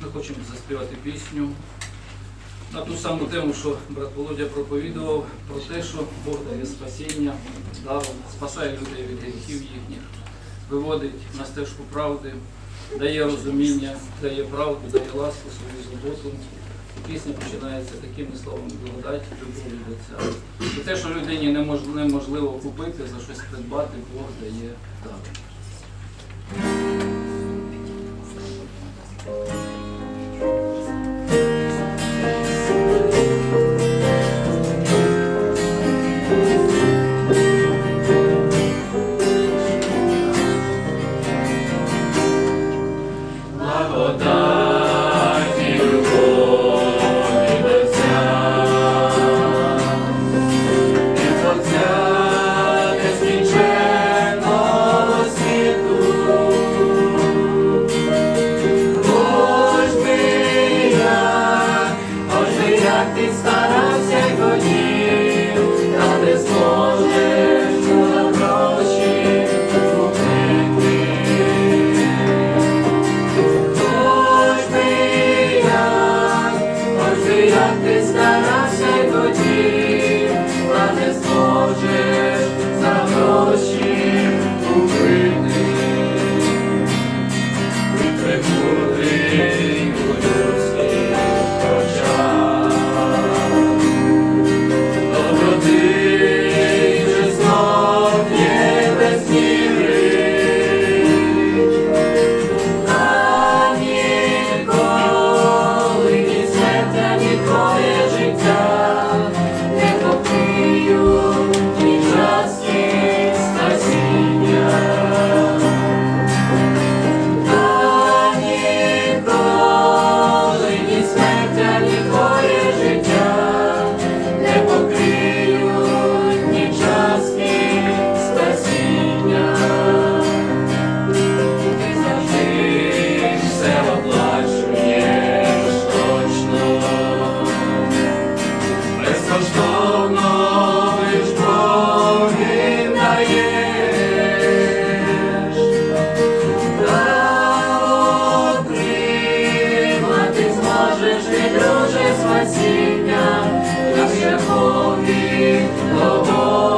Ми хочемо заспівати пісню на ту саму тему, що брат Володя проповідував, про те, що Бог дає спасіння, даром, спасає людей від гріхів їхніх, виводить на стежку правди, дає розуміння, дає правду, дає ласку, свою злоботу. Пісня починається такими словами благодать, любові до Отця. І те, що людині неможливо купити, за щось придбати, Бог дає даром. Старався й хотів, та не зможеш за гроші купити. Хоч би як, хоч би як ти старався й хотів, та не зможеш за гроші купити. Ти Боже спасіння, наше Боги, Тобою.